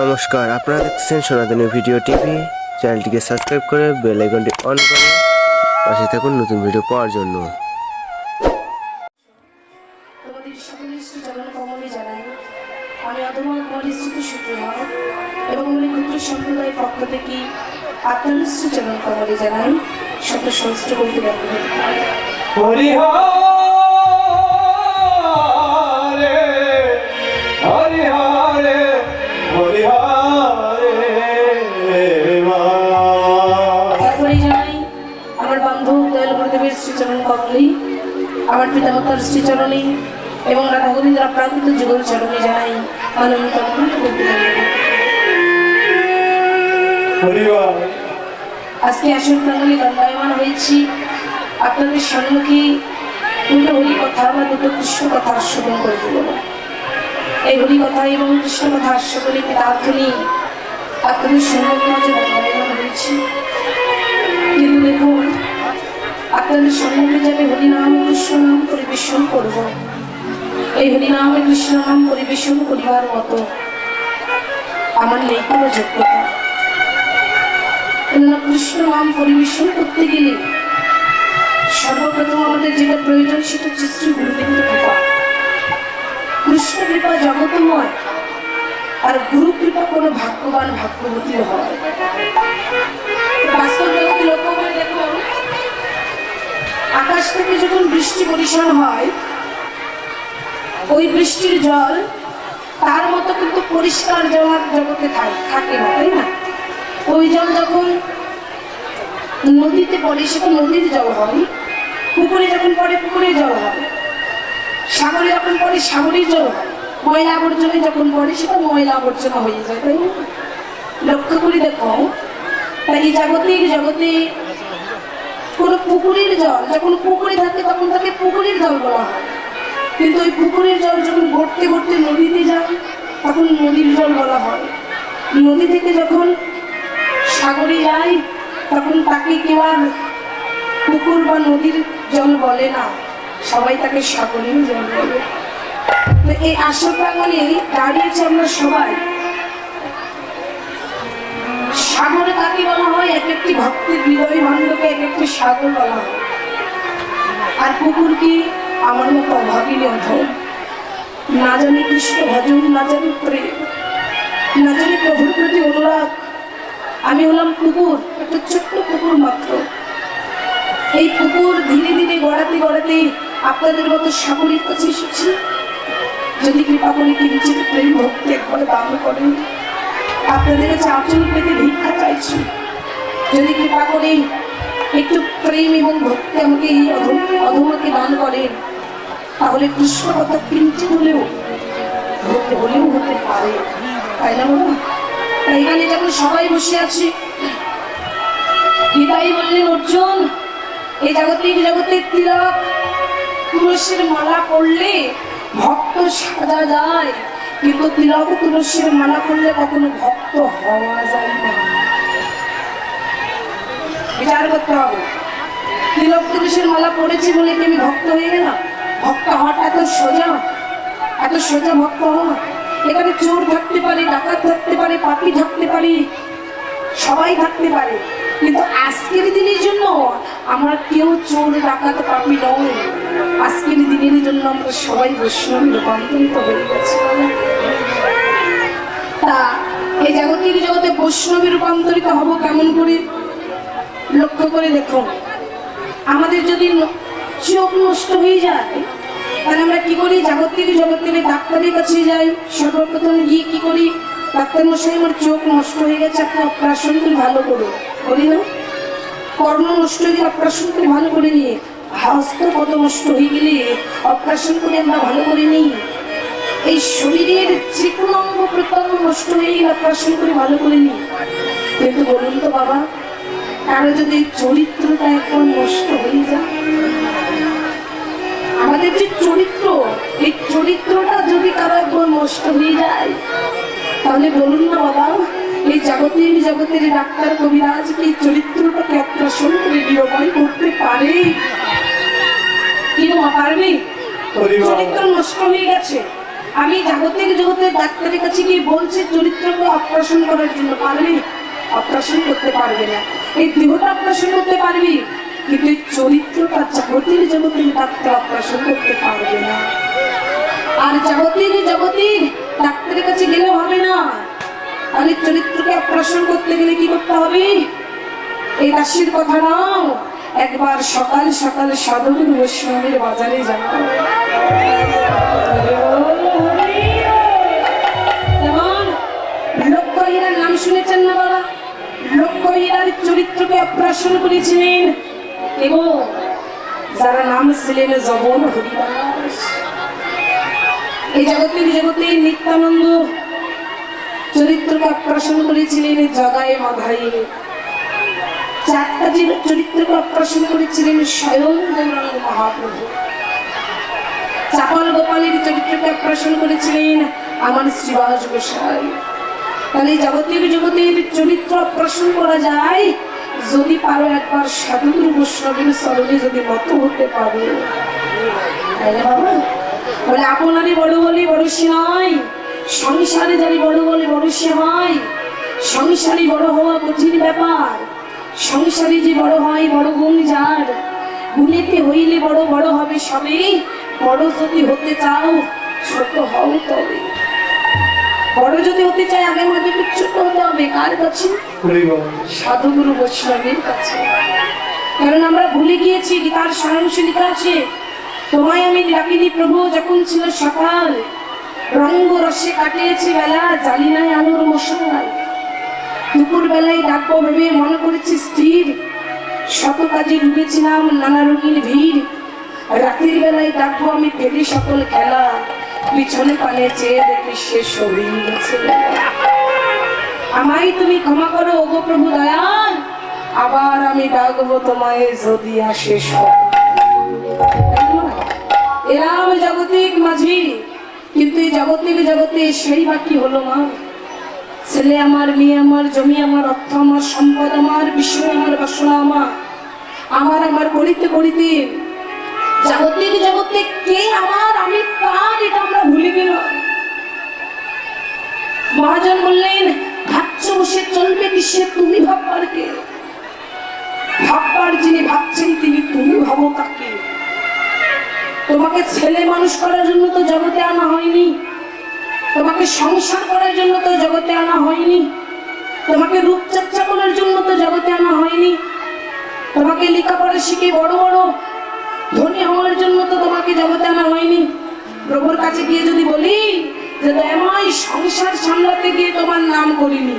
নমস্কার আপনারা দেখছেন সনাতনী ভিডিও টিভি। চ্যানেলটিকে সাবস্ক্রাইব করে বেল আইকনটি অন করে পাশে থাকুন নতুন ভিডিও পাওয়ার জন্য। এবং সম্প্রদায়ের পক্ষ থেকে আপনাদের কমলে জানাই। শত সহস্র বলতে পিতামাতার শ্রীচরণে এবং রাধা গোবিন্দের প্রাকৃত যুগল চরণে জানাই আনন্দ আনন্দ বলতে ব্যক্ত হরিবার। আজকে আসর প্রাঙ্গণে দণ্ডায়মান হয়েছি। আপনাদের সম্মুখে দুটো হরি কথা বা দুটো কৃষ্ণ কথা আস্বাদন করে দেব এই হরি কথা এবং কৃষ্ণ কথা আস্বাদনে পিতার্থ নিয়ে আপনাদের সম্মুখে মাঝে দণ্ডায়মান হয়েছি। কিন্তু দেখুন আপনাদের সম্মুখে যাবে হরিনাম কৃষ্ণ নাম পরিবেশন করব, এই হরিনাম কৃষ্ণ নাম পরিবেশন করিবার মতো আমার নেই কোনো যোগ্যতা। কেননা কৃষ্ণ নাম পরিবেশন করতে গেলে সর্বপ্রথম আমাদের যেটা প্রয়োজন সেটা হচ্ছে শ্রী গুরুদেবের কৃপা। কৃষ্ণ কৃপা জগতময় আর গুরু কৃপা কোনো ভাগ্যবান ভাগ্যবতী হয় বাস্তব জগতে দেখুন আকাশ থেকে যখন বৃষ্টি পরিশন হয়, ওই বৃষ্টির জল তার মতো কিন্তু পরিষ্কার জল জগতে থাক- না, তাই না? ওই জল যখন নদীতে পড়ে, সেটা নদীর জল হয়। পুকুরে যখন পড়ে পুকুরের জল হয়। সাগরে যখন পড়ে সাগরের জল হয়। ময়লা আবর্জনা যখন পড়ে, সেটা ময়লা আবর্জনা হয়ে যায়, তাই? লক্ষ্য করে দেখো, তাই এই জাগতিক জগতে কোনো পুকুরের জল যখন পুকুরে থাকে, তখন তাকে পুকুরের জল বলা হয়। কিন্তু ওই পুকুরের জল যখন গড়তে গড়তে নদীতে যায়, তখন নদীর জল বলা হয়। নদী থেকে যখন সাগরে যায়, তখন তাকে কেউ আর পুকুর বা নদীর জল বলে না। সবাই তাকে সাগরের জল বলে। তো এই আসর প্রাঙ্গনে দাঁড়িয়েছি আমরা সবাই। সাগরে তাকে বলা হয়, এক একটি ভক্তের হৃদয় ভাণ্ডকে এক একটি সাগর বলা হয়। আর পুকুর কি আমার মতো অভাগিনী অধম। না জানি কৃষ্ণ ভজন, না জানি প্রেম। না জানি প্রভুর প্রতি অনুরাগ। আমি হলাম কুকুর, একটা ছোট্ট কুকুর মাত্র। এই কুকুর ধীরে ধীরে গড়াতে গড়াতে আপনাদের মতো সাগরের কাছে এসেছি। যদি কৃপা করে কিঞ্চিত প্রেম ভক্তি একবারে দান করেন, আপনাদের কাছে আচল পেতে যদি কৃপা করে একটু প্রেম এবং ভক্তি আমাকে এই অধম, অধমাকে দান করেন, তাহলে কৃষ্ণ কথা কিঞ্চিত হলেও হতে হলেও হতে পারে। তাই না বলুন এখানে যখন সবাই বসে আছে নিতাই বললেন, অর্জুন এই জগতিক জগতের তিলক, তুলসীর মালা পড়লে ভক্ত সাজা যায়। কিন্তু তিলক, তুলসীর মালা পড়লে কখনো ভক্ত হওয়া যায় না। বিচার করতে হবে। তিলক তুলসীর মালা পড়েছি বলে কি আমি ভক্ত হয়ে গেলাম? ভক্ত হওয়াটা এত সোজা? এত সোজা ভক্ত হওয়া? এখানে চোর থাকতে পারে, ডাকাত থাকতে পারে, পাপি থাকতে পারে, সবাই থাকতে পারে। কিন্তু আজকের দিনের জন্য আমরা কেউ চোর, ডাকাত, পাপি নয়। আজকের দিনের জন্য আমরা সবাই বৈষ্ণব রূপান্তরিত হয়ে গেছি। তা এই জাগতিক জগতে বৈষ্ণবী রূপান্তরিত হব কেমন করে? লক্ষ্য করে দেখুন আমাদের যদি চোখ নষ্ট হয়ে যায়, তাহলে আমরা কি করি? জাগতিক থেকে ডাক্তারের কাছে যাই। সর্বপ্রথম গিয়ে কি করি? ডাক্তার মশাই আমার চোখ নষ্ট হয়ে গেছে, আপনি অপারেশন করে ভালো করো বলি না। কর্ণ নষ্ট হয়ে গেলে অপারেশন করে ভালো করে নিয়ে, হস্ত কত নষ্ট হয়ে গেলে অপারেশন করে আমরা ভালো করে নিই। এই শরীরের যে কোনো অঙ্গ প্রত্যঙ্গ নষ্ট হয়ে গেলে অপারেশন করে ভালো করে নিই। কিন্তু বলুন তো বাবা কারও যদি চরিত্রটা একবার নষ্ট হয়ে যায়? আমাদের যে চরিত্র এই চরিত্রটা যদি কারও একবার নষ্ট হয়ে যায় তাহলে বলুন না বাবা এই জগতের জগতের ডাক্তার কবিরাজ কি চরিত্রটাকে অপারেশন করে নিরাময় করতে পারে? কি মা পারবে চরিত্র নষ্ট হয়ে গেছে। আমি জাগতিক জগতের ডাক্তারের কাছে গিয়ে বলছি চরিত্রকে অপারেশন করার জন্য পারবি? অপারেশন করতে পারবে না। এই দেহটা অপারেশন করতে পারবি, কিন্তু এই চরিত্রটা জাগতিক জগতে ডাক্তার অপারেশন করতে পারবে না। আর জাগতিক জগতিক ডাক্তারের কাছে গেলে হবে না। তাহলে চরিত্রকে অপারেশন করতে গেলে কি করতে হবে? এই দাসীর কথা নাও। একবার সকাল সকাল সাধুগুর বৈষ্ণবের বাজারে যাও। চরিত্রকে অপারেশন করেছিলেন এবং যারা নাম ছিলেন জবন হরিদাস। এই জগতের জগতে নিত্যানন্দ চরিত্রকে অপারেশন করেছিলেন জগায় মাধাই। চারটা চরিত্রকে অপারেশন করেছিলেন স্বয়ং মহাপ্রভু। চাপাল গোপালের চরিত্রকে অপারেশন করেছিলেন আমার শ্রীবাস গোসাই তাহলে জগতের জগতের চরিত্র অপারেশন করা যায়। যদি পারো একবার সাধুগুরু বৈষ্ণবের স্মরণে যদি মত হতে পারো। বলে আপনারই বড় বলি বড় সে নয়। সংসারে যারি বড় বলে বড় সে হয়। সংসারই বড় হওয়া কঠিন ব্যাপার। সংসারে যে বড় হয়, বড় গুণ যার। গুণেতে হইলে বড় বড় হবে সবে। বড় যদি হতে চাও, ছোট হও তবে। বড় যদি হতে চাই আগে আমাদের একটু ছোট হতে হবে কার কাছে? সাধুগুরু বৈষ্ণবের কাছে। কারণ আমরা ভুলে গিয়েছি গীতার সারাংশে লেখা আছে। তোমায় আমি ডাকিনি প্রভু যখন ছিল সকাল। রঙ্গ রসে কাটিয়েছে বেলা জালি নাই আলোর মশাল। দুপুর বেলায় ডাকবো ভেবে মনে করেছি স্থির। শত কাজে ডুবেছিলাম নানা রঙিন ভিড়। রাতের বেলায় ডাকবো আমি ফেলি সকল খেলা। পিছনে পানে চেয়ে দেখি শেষ হয়ে গেছে আমায় তুমি ক্ষমা করো ওগো প্রভু দয়াল। আবার আমি ডাকবো তোমায় যদি আসে এরাম জগতিক মাঝি, কিন্তু এই জগতিক জগতে সেই বাকি হলো মা ছেলে আমার, মেয়ে আমার, জমি আমার, অর্থ আমার, সম্পদ আমার, বিষয় আমার, বাসনা আমার। আমার আমার করিতে করিতে জাগতিক জগতে কে আমার? আমি কিসে তুমি ভাববার কে ভাববার যিনি ভাবছেন, তিনি তুমি ভাবো তাকে। তোমাকে ছেলে মানুষ করার জন্য তো জগতে আনা হয়নি। তোমাকে সংসার করার জন্য তো জগতে আনা হয়নি। তোমাকে রূপচর্চা করার জন্য তো জগতে আনা হয়নি। তোমাকে লেখাপড়া শিখে বড় বড় ধনী হওয়ার জন্য তো তোমাকে জগতে আনা হয়নি। প্রভুর কাছে গিয়ে যদি বলি, যে দয়াময় সংসার সামলাতে গিয়ে তোমার নাম করিনি।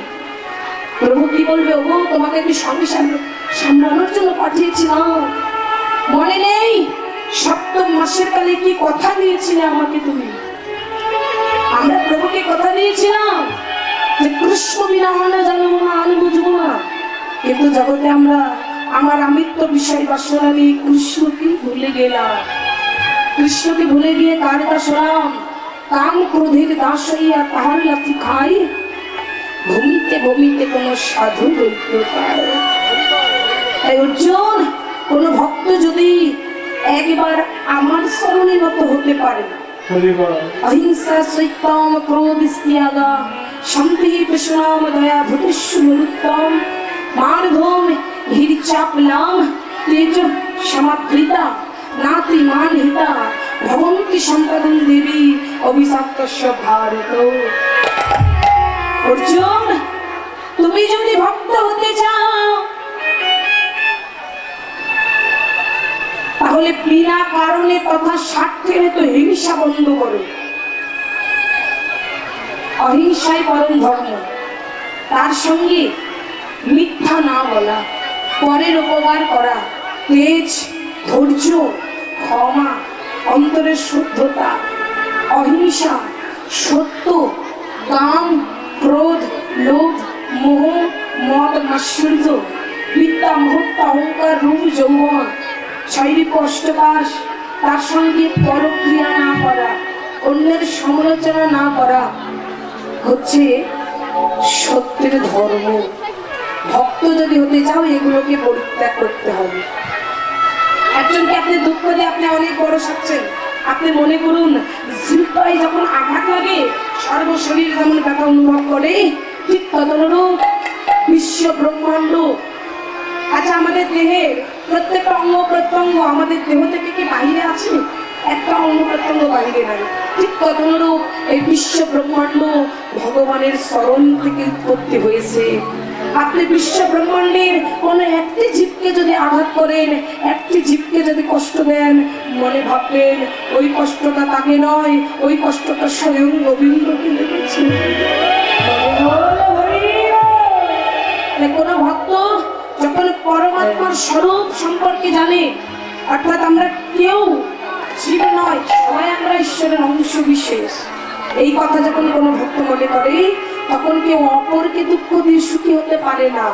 প্রভু কি বলবে ও তোমাকে কি সংসার সামলানোর জন্য পাঠিয়েছিলাম। মনে নেই? সপ্তম মাসের কালে কি কথা দিয়েছিলে আমাকে তুমি? আমরা প্রভুকে কথা দিয়েছিলাম যে কৃষ্ণ বিনা মানে জানব না, আমি বুঝব না। কিন্তু জগতে আমরা আমার আমিত্ব বিষয় বাসনা নিয়ে কৃষ্ণকে ভুলে গেলাম। কৃষ্ণকে ভুলে গিয়ে কার দাস হলাম কাম ক্রোধের দাস হইয়া তাহার লাথি খাই ভূমিতে ভূমিতে কোন সাধু দৈত্য পায় তাই অর্জুন কোন ভক্ত যদি একবার আমার স্মরণে নত হতে পারে অহিংসা সৈত্যম ক্রোধ স্ত্যাগা শান্তি কৃষ্ণাম দয়া মার্ধম হিরিচাপলাম তেজ সমাকৃতা নাতি মানহিতা ভবন্তি সম্পদম দেবী অভিশাপ্তস্য ভারত অর্জুন, তুমি যদি ভক্ত হতে চাও, তাহলে বিনা কারণে তথা স্বার্থের তো হিংসা বন্ধ করো। অহিংসাই পরম ধর্ম। তার সঙ্গে মিথ্যা না বলা, পরের উপকার করা, তেজ, ধৈর্য, ক্ষমা, অন্তরের শুদ্ধতা, অহিংসা, সত্য কাম ক্রোধ, লোভ, মোহ, মদ মাশ্চর্য বিদ্যা মুহূর্ত, অহংকার, রূপ, যৌবন। শৈলী অষ্টপাশ তার সঙ্গে পরক্রিয়া না করা, অন্যের সমালোচনা না করা হচ্ছে সত্যের ধর্ম। ভক্ত যদি হতে চাও, এগুলোকে পরিত্যাগ করতে হবে। একজনকে আপনি দুঃখ দিয়ে আপনি অনেক বড় সাচ্ছেন আপনি মনে করুন যখন আঘাত লাগে সর্বশরীর যেমন ব্যথা অনুভব করে, ঠিক তদনুরূপ বিশ্ব ব্রহ্মাণ্ড। আচ্ছা আমাদের দেহে প্রত্যেকটা অঙ্গ প্রত্যঙ্গ আমাদের দেহ থেকে কি বাহিরে আছে? একটা অঙ্গ প্রত্যঙ্গ বাহিরে নাই। ঠিক তদনুরূপ এই বিশ্ব ব্রহ্মাণ্ড ভগবানের স্মরণ থেকে উৎপত্তি হয়েছে। আপনি বিশ্ব ব্রহ্মাণ্ডের কোন একটি জীবকে যদি আঘাত করেন, একটি জীবকে যদি কষ্ট দেন, মনে ভাববেন, ওই কষ্টটা তাকে নয়, ওই কষ্টটা স্বয়ং। তাই কোনো ভক্ত যখন পরমাত্মার স্বরূপ সম্পর্কে জানে, অর্থাৎ আমরা কেউ জীব নয়, সবাই আমরা ঈশ্বরের অংশ বিশেষ এই কথা যখন কোনো ভক্ত মনে করে তখন কেউ অপরকে দুঃখ দিয়ে সুখী হতে পারে না।